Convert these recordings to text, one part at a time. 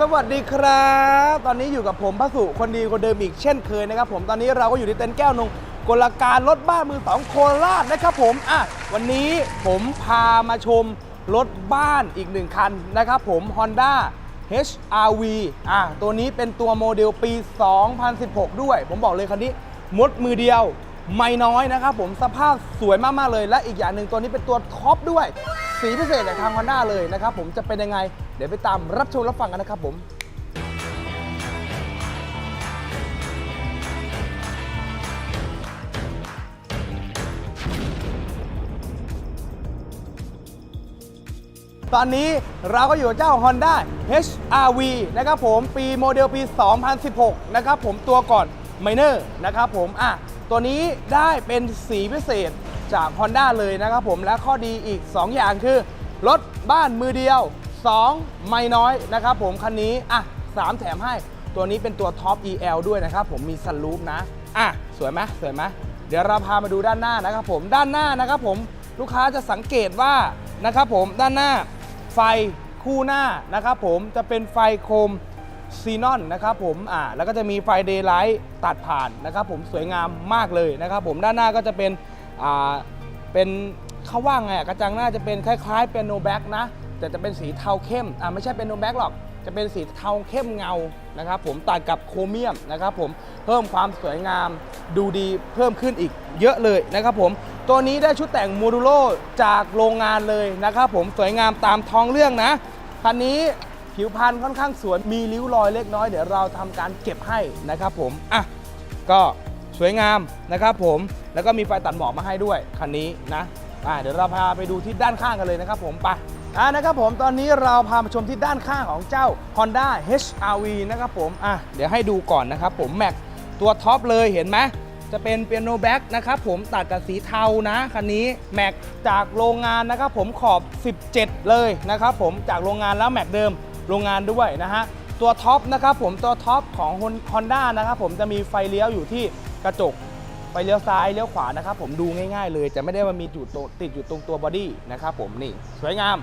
สวัสดีครับ ตอนนี้อยู่กับผมพระสุคนดีคนเดิมอีกเช่นเคยนะครับผมตอนนี้เราก็อยู่ที่เต็นท์แก้วนงกลการรถบ้านมือสองโคราชนะครับผมอะวันนี้ผมพามาชมรถบ้านอีกหนึ่งคันนะครับผม Honda HRV อะตัวนี้เป็นตัวโมเดลปี 2016 ด้วย ผมบอกเลยคันนี้มดมือเดียวไม่น้อยนะครับผมสภาพสวยมาก ๆ เลยและอีกอย่างหนึ่งตัวนี้เป็นตัวท็อปด้วย สีพิเศษจากทาง Honda เลยนะครับผมจะเป็นยังไง เดี๋ยวไปตามรับชมรับฟังกันนะครับผมตอนนี้เราก็อยู่กับเจ้า Honda HRV นะครับผมปีโมเดลปี 2016 นะครับผมตัวก่อน Minor นะครับผมอะตัวนี้ได้เป็นสีพิเศษจาก Honda เลยนะครับผมและข้อดีอีก 2 อย่างคือ รถบ้านมือเดียว 2 ไม่น้อยนะครับผมคันนี้อะ3 แถมให้ ตัวนี้เป็นตัวท็อป EL ด้วยนะครับผมมีซันรูฟนะอะสวยไหมสวยไหมเดี๋ยวเราพามาดูด้านหน้านะครับผมด้านหน้านะครับผมลูกค้าจะสังเกตว่านะครับผมด้านหน้าไฟคู่หน้านะครับผมจะเป็นไฟโคมซีนอนนะครับผมอ่าแล้วก็จะมีไฟเดย์ไลท์ตัดผ่านนะครับผมสวยงามมากเลยนะครับผมด้านหน้าก็จะเป็นอ่าเป็นเขาว่าไงกระจังหน้าจะเป็นคล้ายๆเป็นโนแบ็กนะ แต่จะเป็นสีเทาเข้มอ่าไม่ใช่เป็นโนแบ็กหรอก จะเป็นสีเทาเข้มเงานะครับผมตัดกับโครเมียมนะครับผมเพิ่มความสวยงามดูดีเพิ่มขึ้นอีกเยอะเลยนะครับผมตัวนี้ได้ชุดแต่งโมดูโลจากโรงงานเลยนะครับผมสวยงามตามท้องเรื่องนะคันนี้ผิวพรรณค่อนข้างสวยมีริ้วรอยเล็กน้อยเดี๋ยวเราทำการเก็บให้นะครับผมอะก็สวยงามนะครับผมแล้วก็มีไฟตัดหมอกมาให้ด้วยคันนี้นะอะเดี๋ยวเราพาไปดูที่ด้านข้างกันเลยนะครับผมไป อ่านะครับผมตอนนี้เราพามาชมที่ด้านข้างของเจ้า Honda HRV นะครับผมอะเดี๋ยวให้ดูก่อนนะครับผมแม็กตัวท็อปเลยเห็นไหมจะเป็นเปียโนแบ็กนะครับผมตัดกับสีเทานะคันนี้แม็กจากโรงงานนะครับผมขอบ 17 เลยนะครับผมจากโรงงานแล้วแม็กเดิมโรงงานด้วยนะฮะตัวท็อปนะครับผมตัวท็อปของ Honda นะครับผมจะมีไฟเลี้ยวอยู่ที่กระจกไปเลี้ยวซ้ายเลี้ยวขวานะครับผมดูง่ายๆเลย จะไม่ได้ว่ามีจุดติดอยู่ตรงตัวบอดี้นะครับผมนี่สวยงาม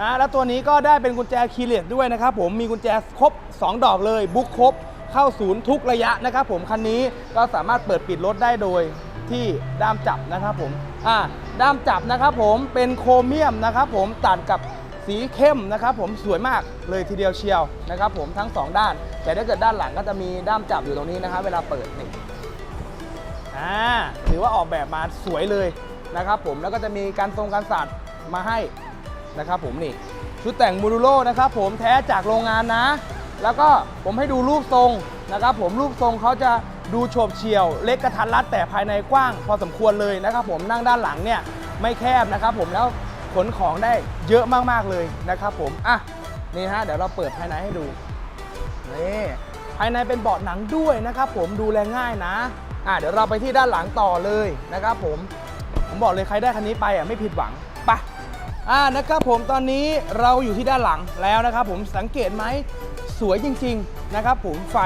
นะแล้วตัวนี้ก็ได้เป็นกุญแจคีย์เลสด้วยนะครับผมมีกุญแจครบ 2 ดอกเลยบุ๊กครบเข้าศูนย์ทุกระยะนะครับผมคันนี้ก็สามารถเปิดปิดรถได้โดยที่ด้ามจับนะครับผมอ่าด้ามจับนะครับผมเป็นโครเมียมนะครับผมตัดกับสีเข้มนะครับผมสวยมากเลยทีเดียวเชียวนะครับผมทั้งสองด้าน แต่ถ้าเกิดด้านหลังก็จะมีด้ามจับอยู่ตรงนี้นะครับเวลาเปิดนี่อ่าถือว่าออกแบบมาสวยเลยนะครับผมแล้วก็จะมีการทรงการสัตว์มาให้ นะครับผมนี่ชุดแต่งมูดูโลนะครับผมแท้จากโรงงานนะ แล้วก็ผมให้ดูรูปทรงนะครับผมรูปทรงเขาจะดูโฉบเฉี่ยว เล็กกระทัดรัดแต่ภายในกว้าง พอสมควรเลยนะครับผมนั่งด้านหลังเนี่ยไม่แคบนะครับผมแล้วขนของได้เยอะมากๆเลยนะครับผมอะนี่ฮะเดี๋ยวเราเปิดภายในให้ดูนี่ภายในเป็นเบาะหนังด้วยนะครับผมดูแลง่ายนะอะเดี๋ยวเราไปที่ด้านหลังต่อเลยนะครับผมผมบอกเลยใครได้คันนี้ไปอะไม่ผิดหวังไป อ่านะครับผมตอนนี้เราอยู่ที่ด้านหลังแล้วนะครับผมสังเกตไหมสวยจริงๆนะครับผมไฟ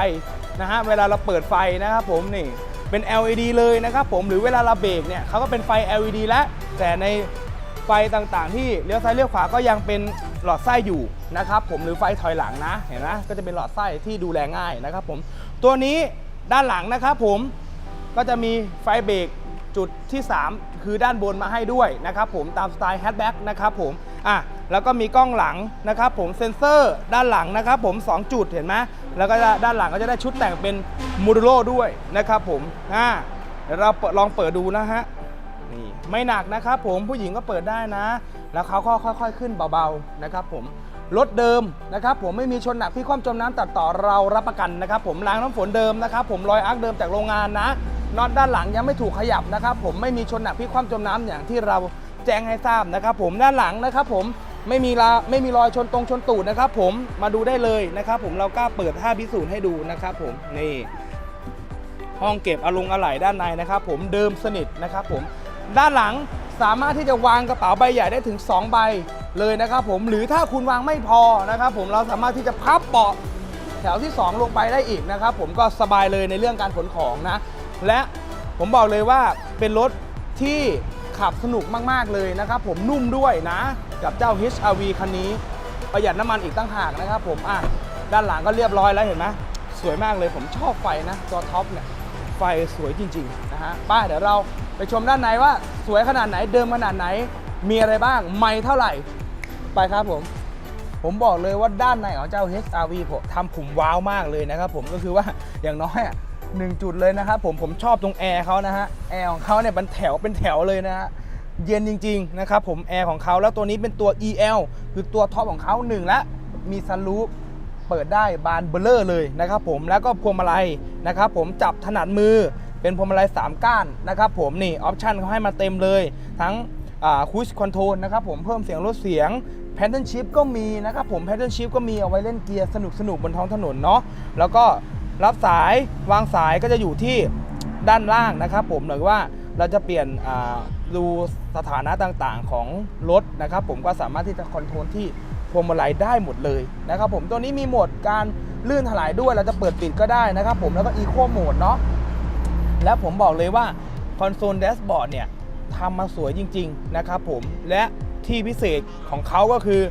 นะฮะเวลาเราเปิดไฟนะครับผมนี่เป็น LED เลยนะครับผมหรือเวลาเราเบรกเนี่ยเขาก็เป็นไฟ LED แล้วแต่ในไฟต่างๆ ที่เลี้ยวซ้ายเลี้ยวขวาก็ยังเป็นหลอดไส้อยู่นะครับผมหรือไฟถอยหลังนะเห็นไหมก็จะเป็นหลอดไส้ที่ดูแลง่ายนะครับผมตัวนี้ด้านหลังนะครับผมก็จะมีไฟเบรก จุดที่ 3 คือด้านบนมาให้ด้วยนะครับผมตามสไตล์แฮชแบ็กนะครับผมอะแล้วก็มีกล้องหลังนะครับผมเซ็นเซอร์ด้านหลังนะครับผม 2 จุดเห็นไหมแล้วก็ด้านหลังก็จะได้ชุดแต่งเป็นมูดูโลด้วยนะครับผมอ่าเดี๋ยวเราเลองเปิดดูนะฮะนี่ไม่หนักนะครับผมผู้หญิงก็เปิดได้นะ แล้วเขาก็ค่อย ๆ ขึ้นเบาๆนะครับผมรถเดิมนะครับผมไม่มีชนหนักพี่ความจมน้ำตัดต่อเรารับประกันนะครับผมล้างน้ำฝนเดิมนะครับผมรอยอาร์คเดิมจากโรงงานนะ น็อตด้านหลังยังไม่ถูกขยับนะครับผมไม่มีชนหนักพี่ความจมน้ำอย่างที่เราแจ้งให้ทราบนะครับผมด้านหลังนะครับผมไม่มีลาไม่มีรอยชนตรงชนตูดนะครับผมมาดูได้เลยนะครับผมเรากล้าเปิดท่าพิสูจน์ให้ดูนะครับผมนี่ห้องเก็บอารมณ์อะไหล่ด้านในนะครับผมเดิมสนิทนะครับผมด้านหลังสามารถที่จะวางกระเป๋าใบใหญ่ได้ถึง 2 ใบเลยนะครับผมหรือถ้าคุณวางไม่พอนะครับผมเราสามารถที่จะพับเบาะแถวที่ 2 ลงไปได้อีกนะครับผมก็สบายเลยในเรื่องการขนของนะ และผมบอกเลยว่าเป็นรถที่ขับสนุกมาก ๆ เลยนะครับ ผมนุ่มด้วยนะ กับเจ้า HRV คันนี้ ประหยัดน้ำมันอีกตั้งหากนะครับผมอะด้านหลังก็เรียบร้อยแล้วเห็นไหมสวยมากเลยผมชอบไฟนะตัวท็อปเนี่ยไฟสวยจริง ๆ นะฮะไป้าเดี๋ยวเราไปชมด้านในว่าสวยขนาดไหนเดิมขนาดไหน มีอะไรบ้าง ไม่เท่าไหร่ ไปครับผม ผมบอกเลยว่าด้านในของเจ้า HRV ผมทำผมว้าวมากเลยนะครับผมก็คือว่าอย่างน้อยอะ หนึ่งจุดเลยนะครับผมผมชอบตรงแอร์เขานะฮะแอร์ของเขาเนี่ยเป็นแถวเป็นแถวเลยนะฮะเย็นจริงๆนะครับผมแอร์ของเขาแล้วตัวนี้เป็นตัว EL คือตัวท็อปของเขาหนึ่งละมีซันรูฟเปิดได้บานเบลเลอร์เลยนะครับผมแล้วก็พวงมาลัยนะครับผมจับถนัดมือเป็นพวงมาลัย3ก้านนะครับผมนี่ออปชันเขาให้มาเต็มเลย ทั้งคุชคอนโทรลนะครับผมเพิ่มเสียงลดเสียงแพนเทิลชิพก็มีนะครับผมแพนเทิลชิพก็มีเอาไว้เล่นเกียร์สนุกสนุกๆบนท้องถนนเนาะแล้วก็ รับสายวางสายก็จะอยู่ที่ด้านล่างนะครับผมหรือว่าเราจะเปลี่ยนดูสถานะต่างๆของรถนะครับผมก็สามารถที่จะคอนโทรลที่พวงมาลัยได้หมดเลยนะครับผมตัวนี้มีโหมดการลื่นถลายด้วยเราจะเปิดปิดก็ได้นะครับผมแล้วก็อีโคโหมดเนาะแล้วผมบอกเลยว่าคอนโซลแดชบอร์ดเนี่ยทำมาสวยจริง ๆ นะครับผมและที่พิเศษของเขาก็คือ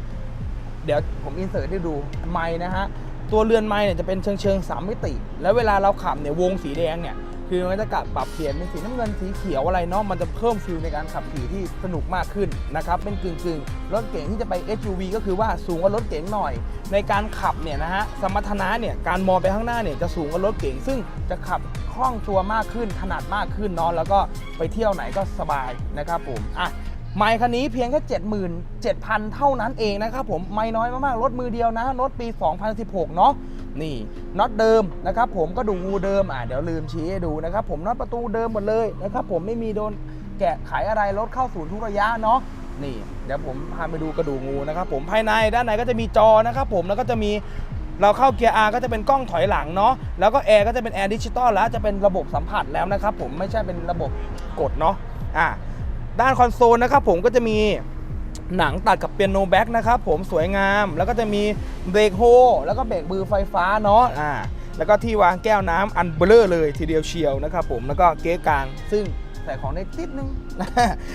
เดี๋ยวผมอินเสิร์ตให้ดูไม้นะฮะ ตัวเรือนไม้เนี่ยจะเป็นเชิงเชิงสามมิติ แล้วเวลาเราขับเนี่ยวงสีแดงเนี่ยคือมันจะกลับปรับเปลี่ยนเป็นสีน้ำเงินสีเขียวอะไรเนาะมันจะเพิ่มฟิลในการขับขี่ที่สนุกมากขึ้นนะครับเป็นกึ่งกึ่งรถเก๋งที่จะไป SUV ก็คือว่าสูงกว่ารถเก๋งหน่อย ในการขับเนี่ยนะฮะสมรรถนะเนี่ยการมองไปข้างหน้าเนี่ยจะสูงกว่ารถเก๋งซึ่งจะขับคล่องตัวมากขึ้นถนัดมากขึ้นเนาะแล้วก็ไปเที่ยวไหนก็สบายนะครับผมอะ ไมค์คันนี้เพียงแค่ 77,000 เท่านั้นเองนะครับผมไม่น้อยมากๆ รถมือเดียวนะ รถปี 2016 เนาะนี่น็อตเดิมนะครับผมก็ดูงูเดิมอะเดี๋ยวลืมชี้ให้ดูนะครับผมน็อตประตูเดิมหมดเลยนะครับผมไม่มีโดนแกะไขอะไรรถเข้าศูนย์ทุกระยะเนาะนี่เดี๋ยวผมพาไปดูกระดูกงูนะครับผมภายในด้านในก็จะมีจอนะครับผมแล้วก็จะมีเราเข้าเกียร์ R ก็จะเป็นกล้องถอยหลังเนาะแล้วก็แอร์ก็จะเป็นแอร์ดิจิตอลแล้วจะเป็นระบบสัมผัสแล้วนะครับผมไม่ใช่เป็นระบบกดเนาะอะ ด้านคอนโซลนะครับผมก็จะมีหนังตัดกับเปียโนแบ็กนะครับผมสวยงามแล้วก็จะมีเบรกโฮแล้วก็เบรกมือไฟฟ้าเนาะอ่าแล้วก็ที่วางแก้วน้ำอันเบลอเลยทีเดียวเชียวนะครับผมแล้วก็เก๊กลาง ซึ่งใส่ของได้ติดนึง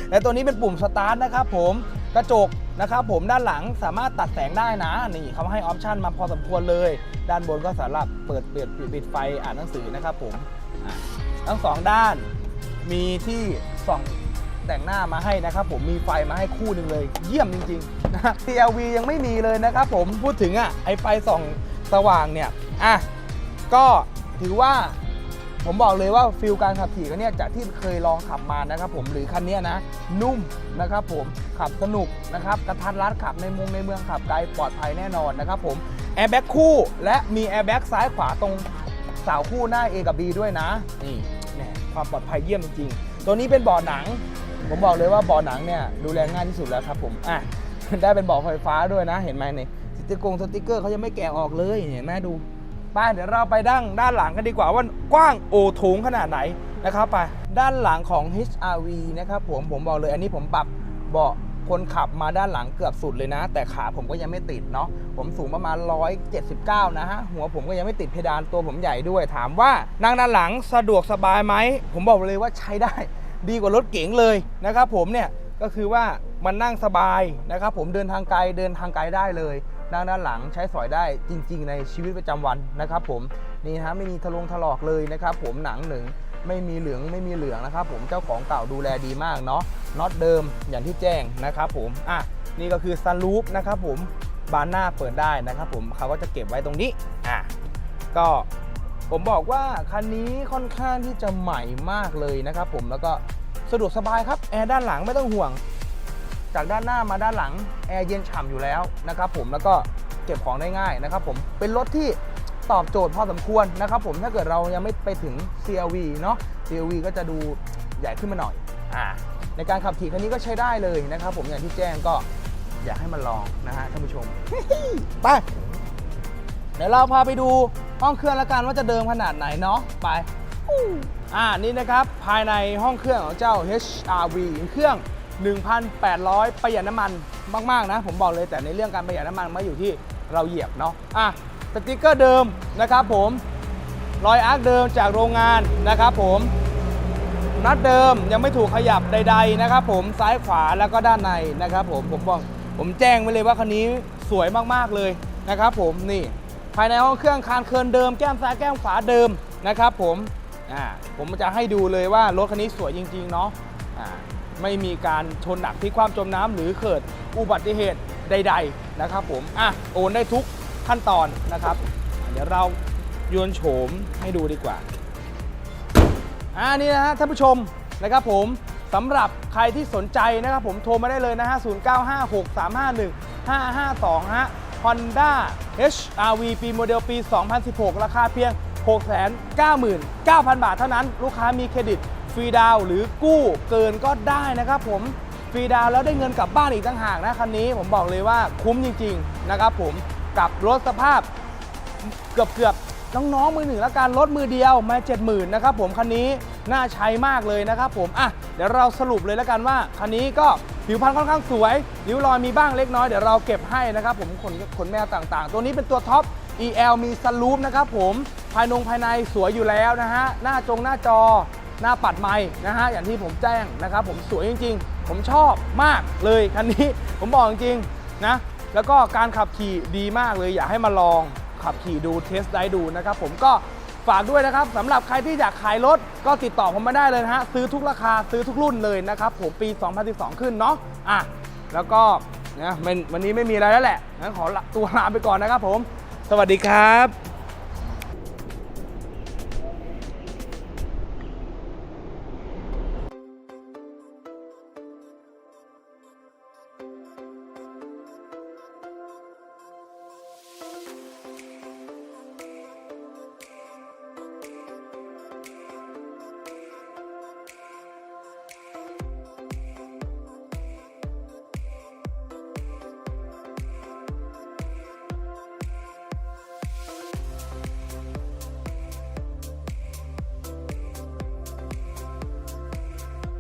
และตัวนี้เป็นปุ่มสตาร์ทนะครับผมกระจกนะครับผมด้านหลังสามารถตัดแสงได้นะนี่เขาให้ออปชันมาพอสมควรเลย ด้านบนก็สำหรับเปิดเปิดปิดไฟอ่านหนังสือนะครับผมอะทั้งสองด้านมีที่ส่อง แต่งหน้ามาให้นะครับผมมีไฟมาให้คู่หนึ่งเลย เยี่ยมจริงๆนะ CLV ยังไม่มีเลยนะครับผมพูดถึงอะไอไฟส่องสว่างเนี่ยอะก็ถือว่าผมบอกเลยว่าฟิลการขับขี่กันเนี่ยจากที่เคยลองขับมานะครับผมหรือคันเนี้ยนะ นุ่มนะครับผมขับสนุกนะครับกระทัดรัดขับในเมืองในเมืองขับไกลปลอดภัยแน่นอนนะครับผมแอร์แบ็กคู่และมีแอร์แบ็กซ้ายขวาตรงเสาคู่หน้า A กับ B ด้วยนะนี่ความปลอดภัยเยี่ยมจริงๆตัวนี้เป็นบาะหนัง ผมบอกเลยว่าเบาะหนังเนี่ยดูแลง่ายที่สุดแล้วครับผมอะได้เป็นเบาะไฟฟ้าด้วยนะ เห็นไหมนี่สติกงสติกเกอร์เขายังไม่แกะออกเลยเห็นไหมดูไปเดี๋ยวเราไปดั้งด้านหลังกันดีกว่าว่ากว้างโอโถงขนาดไหนนะครับไปด้านหลังของ HRV นะครับผมผมบอกเลยอันนี้ผมปรับเบาะคนขับมาด้านหลังเกือบสุดเลยนะ แต่ขาผมก็ยังไม่ติดเนาะผมสูงประมาณ 179 นะฮะ หัวผมก็ยังไม่ติดเพดานตัวผมใหญ่ด้วย ถามว่านั่งด้านหลังสะดวกสบายไหม ผมบอกเลยว่าใช้ได้ ดีกว่ารถเก๋งเลยนะครับผมเนี่ยก็คือว่ามันนั่งสบายนะครับผมเดินทางไกลเดินทางไกลได้เลยนั่งด้านหลังใช้สอยได้จริง ๆ ในชีวิตประจำวันนะครับผมนี่ฮะไม่มีทะลงถลอกเลยนะครับผมหนังหนึ่งไม่มีเหลืองไม่มีเหลืองนะครับผมเจ้าของเก่าดูแลดีมากเนาะน็อตเดิมอย่างที่แจ้งนะครับผมอะนี่ก็คือซันรูฟนะครับผมบานหน้าเปิดได้นะครับผมเขาก็จะเก็บไว้ตรงนี้อะก็ ผมบอกว่าคันนี้ค่อนข้างที่จะใหม่มากเลยนะครับผมแล้วก็สะดวกสบายครับแอร์ด้านหลังไม่ต้องห่วง จากด้านหน้ามาด้านหลังแอร์เย็นฉ่ำอยู่แล้วนะครับผมแล้วก็เก็บของได้ง่ายนะครับผมเป็นรถที่ตอบโจทย์พอสมควรนะครับผมถ้าเกิดเรายังไม่ไปถึง CRV เนาะ CRV ก็จะดูใหญ่ขึ้นมาหน่อยอ่าในการขับขี่คันนี้ก็ใช้ได้เลยนะครับผมอย่างที่แจ้งก็อยากให้มันลองนะฮะท่านผู้ชมไปเดี๋ยวเราพาไปดู ห้องเครื่องล้วกันว่าจะเดิมขนาดไหนเนาะไปอ่านี่นะครับภายในห้องเครื่องของเจ้า HRV เครื่อง 1,800 ประหยัดน้ำมันมาก ๆ นะ ผมบอกเลยแต่ในเรื่องการประหยัดน้ำมันมาอยู่ที่เราเหยียบเนาะอะสติกเกอร์เดิมนะครับผมรอยอาร์คเดิมจากโรงงานนะครับผมนัดเดิมยังไม่ถูกขยับใด ๆ นะครับผมซ้ายขวาแล้วก็ด้านในนะครับผมผมบอกผมแจ้งไว้เลยว่าคันนี้สวยมากๆเลยนะครับผมนี่ ภายในห้องเครื่องคานเคินเดิมแก้มซ้ายแก้มขวาเดิมนะครับผมอ่าผมจะให้ดูเลยว่ารถคันนี้สวยจริงๆเนาะอ่าไม่มีการชนหนักที่ความจมน้ำหรือเกิดอุบัติเหตุใด ๆนะครับผมอะโอนได้ทุกขั้นตอนนะครับ เดี๋ยวเราโยนโฉมให้ดูดีกว่าอ่านี่นะฮะท่านผู้ชมนะครับผมสำหรับใครที่สนใจนะครับผมโทรมาได้เลยนะฮะ0956351552ฮะ Honda HRV ปีโมเดลปี 2016 ราคาเพียง 699,000 บาทเท่านั้น ลูกค้ามีเครดิตฟรีดาวหรือกู้เกินก็ได้นะครับผมฟรีดาวแล้วได้เงินกลับบ้านอีกต่างหากนะคันนี้ผมบอกเลยว่าคุ้มจริง ๆ นะครับผมกับรถสภาพเกือบเกือบน้องๆมือหนึ่งแล้วการลดมือเดียวมา 70,000นะครับผมคันนี้น่าใช้มากเลยนะครับผมอะเดี๋ยวเราสรุปเลยแล้วกันว่าคันนี้ก็ ผิวพรรณค่อนข้างสวยริ้วรอยมีบ้างเล็กน้อยเดี๋ยวเราเก็บให้นะครับผมขนขนแมวต่างๆ ตัวนี้เป็นตัวท็อป EL มีสลูปนะครับผมภายนงภายในสวยอยู่แล้วนะฮะหน้าจงหน้าจอหน้าปัดไม้นะฮะอย่างที่ผมแจ้งนะครับผมสวยจริง ๆ ผมชอบมากเลยคันนี้ผมบอกจริงๆนะแล้วก็การขับขี่ดีมากเลยอยากให้มาลองขับขี่ดูเทสได้ดูนะครับผมก็ ฝากด้วยนะครับสำหรับใครที่อยากขายรถก็ติดต่อผมมาได้เลยนะฮะซื้อทุกราคาซื้อทุกรุ่นเลยนะครับผมปี 2012 ขึ้นเนาะอะแล้วก็นะมันวันนี้ไม่มีอะไรแล้วแหละงั้นขอละตัวลาไปก่อนนะครับผม สวัสดีครับ